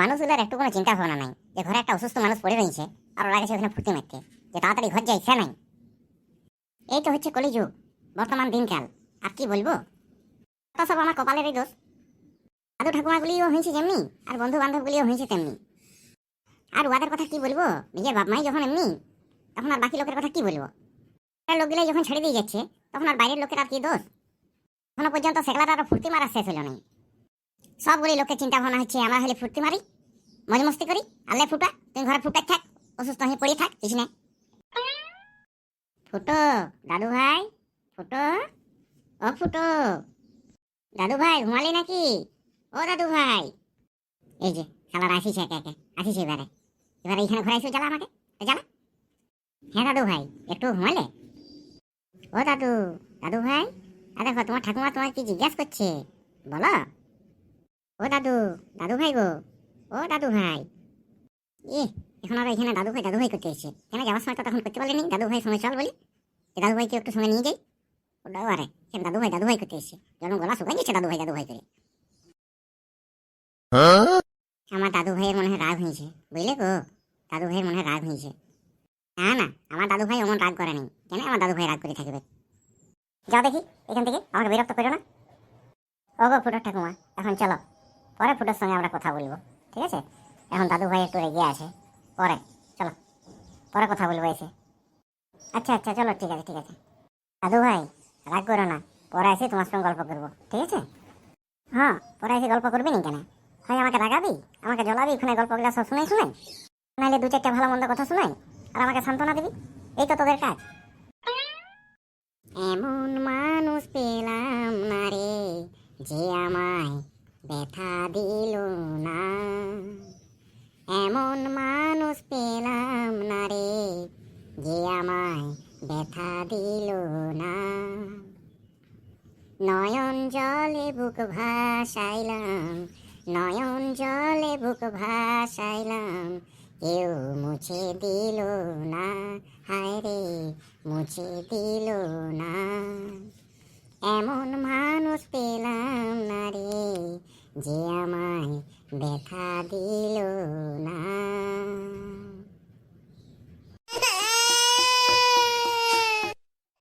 মানুষগুলোর একটু কোনো চিন্তা ভাবনা নাই। যে ঘরে একটা অসুস্থ মানুষ পড়ে রয়েছে আর ওরা গেছে ওখানে ফুর্তি মারতে। যে তাড়াতাড়ি ঘর যাই সে নাই। এই তো হচ্ছে কলিযুগ, বর্তমান দিনকাল। আর কি বলব? তা সব আমার কপালেরই দোষ। দাদু ঠাকুমাগুলিও হয়েছে যেমনি, আর বন্ধু বান্ধবগুলিও হয়েছে তেমনি। আর ওদের কথা কি বলব? নিজের বাপ মাই যখন এমনি, তখন আর বাকি লোকের কথা কি বলব? লোকগুলাই যখন ছেড়ে দিয়ে যাচ্ছে, তখন আর বাইরের লোকের আর কি দোষ? এখনও পর্যন্ত সেগুলার আর ফুর্তি মারা শেষ হলো না সবগুলি লোকের চিন্তা ভাবনা হচ্ছে, আমরা হলে ফুর্তি মারি মজ মস্তি করি আল্লে ফুটা, তুমি ঘরে ফুটে থাক, অসুস্থ হয়ে পড়ে থাক, কিছু নেই। ফুটো, দাদু ভাই, ফুটো, ও ফুটো, দাদু ভাই, ঘুমালি নাকি? ও দাদু ভাই। এই যে, শালার আসিস একে একে আসিস এবারে। এবারে এখানে ঘরে এসে, জ্বালা আমাকে জ্বালা। হ্যাঁ দাদু ভাই, একটু ঘুমালে? ও দাদু দাদু ভাই, আর দেখো, তোমার ঠাকুমা তোমার কি জিজ্ঞাসা করছে? বলো। ও দাদু দাদু ভাই গো। ও দাদু ভাই। এ এখন আর এখানে দাদু ভাই দাদু ভাই করতে এসেছে। কেন যাওয়ার সময় তো তখন করতে পারলেনি? দাদু ভাই সঙ্গে চল বলি। যে দাদু ভাইকে একটু সঙ্গে নিয়ে যাই। ওটাও আরে কেন দাদু ভাই দাদু ভাই করতে এসেছে? যেন গলা শুকাই গেছে দাদু ভাই দাদু ভাই করে। আমার দাদু ভাইয়ের মনে হয় রাগ হয়েছে। বুঝলে গো? দাদু ভাইয়ের মনে হয় রাগ হয়েছে। না না আমার দাদু ভাই অমন রাগ করে নেই। কেন আমার দাদু ভাই রাগ করে থাকবে? যাও দেখি এখান থেকে আমাকে বিরক্ত করো না। ও গো ফুটোর ঠাকুমা এখন চলো। পরে ফুটোর সঙ্গে আমরা কথা বলব, ঠিক আছে? এখন দাদু ভাই একটু রেগে আছে, পরে, চলো, পরে কথা বলব এসে। আচ্ছা আচ্ছা চলো, ঠিক আছে ঠিক আছে। দাদু ভাই, রাগ করো না, পরে এসে তোমার সঙ্গে গল্প করব, ঠিক আছে? হ্যাঁ পরে এসে গল্প করবি নি কেন? হয় আমাকে রাগাবি? আমাকে জ্বলাবি ওখানে গল্পগুলো সব শুনাই শুনাই? নাহলে দু চারটা ভালো মন্দ কথা শুনাই, আর আমাকে সান্ত্বনা দিবি? এই তো তোদের কাজ। এমন মানুষ পেলাম না রে, যে ব্যথা দিল না। এমন মানুষ পেলাম না রে, যে আমায় ব্যথা দিল না। নয়ন জলে বুক ভাসাইলাম, নয়ন জলে বুক ভাসাইলাম, কেউ মুছে দিল না। হায় রে, মুছে দিল না। এমন মানুষ পেলাম না রে। যে আমায় ব্যথা দিল না।